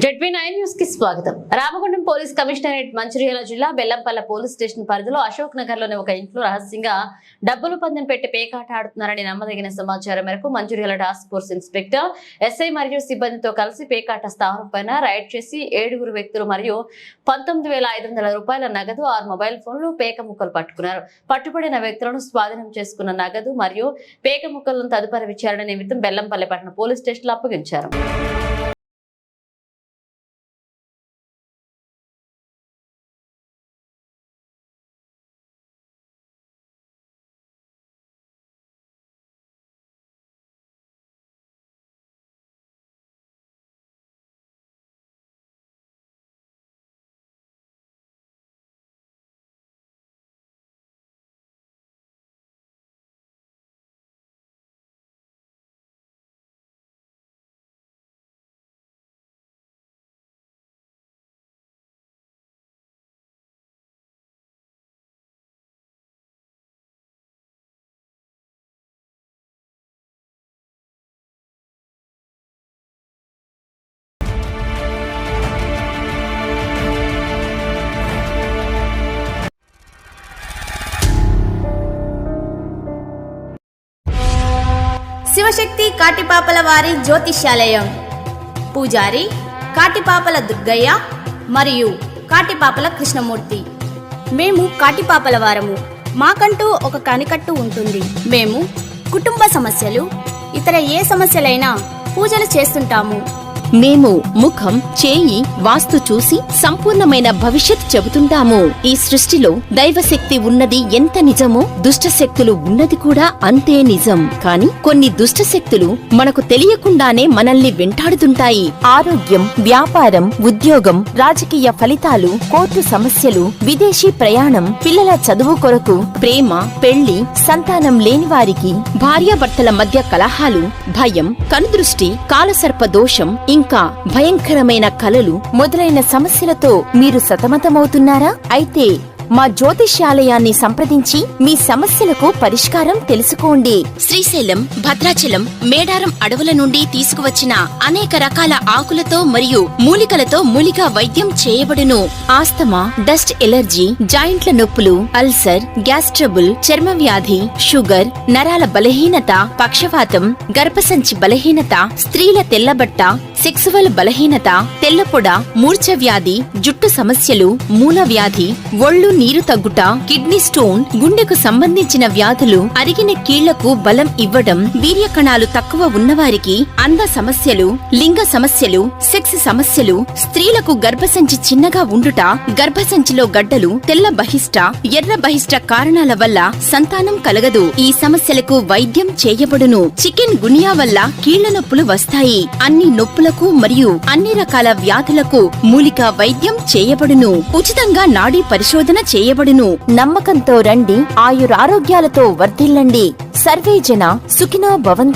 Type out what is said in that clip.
ZP nine న్యూస్కి స్వాగతం. Ramagundam police commissionerate Mancherial జిల్లా బెల్లంపల్ల పోలీస్ స్టేషన్ పరిధిలో అశోక్ నగర్లోని ఒక ఇంట్లో రహస్యంగా డబ్బులు పందెం పెట్టి పేకాట ఆడుతున్నారని నమ్మదగిన సమాచారం మేరకు Mancherial task force inspector SI మరియు సిబ్బందితో కలిసి పేకాట స్థావరం పైన రైడ్ చేసి ఏడుగురు వ్యక్తులు మరియు పంతొమ్మిది వేల ఐదు వందల రూపాయల నగదు ఆరు మొబైల్ ఫోన్లు పేక ముక్కలు పట్టుకున్నారు. పట్టుబడిన వ్యక్తులను స్వాధీనం చేసుకున్న నగదు మరియు పేక ముక్కలను తదుపరి విచారణ నిమిత్తం బెల్లంపల్లి పట్టణ పోలీస్ స్టేషన్లో అప్పగించారు. శివశక్తి కాటిపాపల వారి జ్యోతిష్యాలయం. పూజారి కాటిపాపల దుర్గయ్య మరియు కాటిపాపల కృష్ణమూర్తి. మేము కాటిపాపల వారము. మాకంటూ ఒక కనికట్టు ఉంటుంది. మేము కుటుంబ సమస్యలు ఇతర ఏ సమస్యలైనా పూజలు చేస్తుంటాము. మేము ముఖం చేయి వాస్తు చూసి సంపూర్ణమైన భవిష్యత్ చెబుతుంటాము. ఈ సృష్టిలో దైవశక్తి ఉన్నది ఎంత నిజమో దుష్ట శక్తులు ఉన్నది కూడా అంతే నిజం. కాని కొన్ని దుష్ట శక్తులు మనకు తెలియకుండానే మనల్ని వెంటాడుతుంటాయి. ఆరోగ్యం వ్యాపారం ఉద్యోగం రాజకీయ ఫలితాలు కోర్టు సమస్యలు విదేశీ ప్రయాణం పిల్లల చదువు కొరకు ప్రేమ పెళ్ళి సంతానం లేని వారికి భార్యాభర్తల మధ్య కలహాలు భయం కనుదృష్టి కాలసర్ప దోషం ఇంకా భయంకరమైన కలలు మొదలైన సమస్యలతో మీరు సతమతమవుతున్నారా? అయితే మా జ్యోతిష్యాలయాన్ని సంప్రదించి మీ సమస్యలకు పరిష్కారం తెలుసుకోండి. శ్రీశైలం భద్రాచలం మేడారం అడవుల నుండి తీసుకువచ్చిన అనేక రకాల ఆకులతో మరియు మూలికలతో మూలికా వైద్యం చేయబడును. ఆస్తమా డస్ట్ ఎలర్జీ జాయింట్ల నొప్పులు అల్సర్ గ్యాస్ ట్రబుల్ చర్మ వ్యాధి షుగర్ నరాల బలహీనత పక్షవాతం గర్భసంచి బలహీనత స్త్రీల తెల్లబట్ట సెక్సువల్ బలహీనత తెల్లపొడ మూర్ఛ వ్యాధి జుట్టు సమస్యలు మూల వ్యాధి ఒళ్ళు నీరు తగ్గుట కిడ్నీ స్టోన్ గుండెకు సంబంధించిన వ్యాధులు అరిగిన కీళ్ళకు బలం ఇవ్వడం వీర్య కణాలు తక్కువ ఉన్నవారికి అంద సమస్యలు లింగ సమస్యలు సెక్స్ సమస్యలు స్త్రీలకు గర్భసంచి చిన్నగా ఉండుట గర్భసంచిలో గడ్డలు తెల్ల బహిష్ట ఎర్ర బహిష్ట కారణాల వల్ల సంతానం కలగదు. ఈ సమస్యలకు వైద్యం చేయబడును. చికెన్ గునియా వల్ల కీళ్ళ నొప్పులు వస్తాయి. అన్ని నొప్పుల నొప్పులకు మరియు అన్ని రకాల వ్యాధులకు మూలిక వైద్యం చేయబడును. ఉచితంగా నాడీ పరిశోధన చేయబడును. నమ్మకంతో రండి ఆయురారోగ్యాలతో వర్ధిల్లండి. సర్వే జన సుఖినో భవంతు.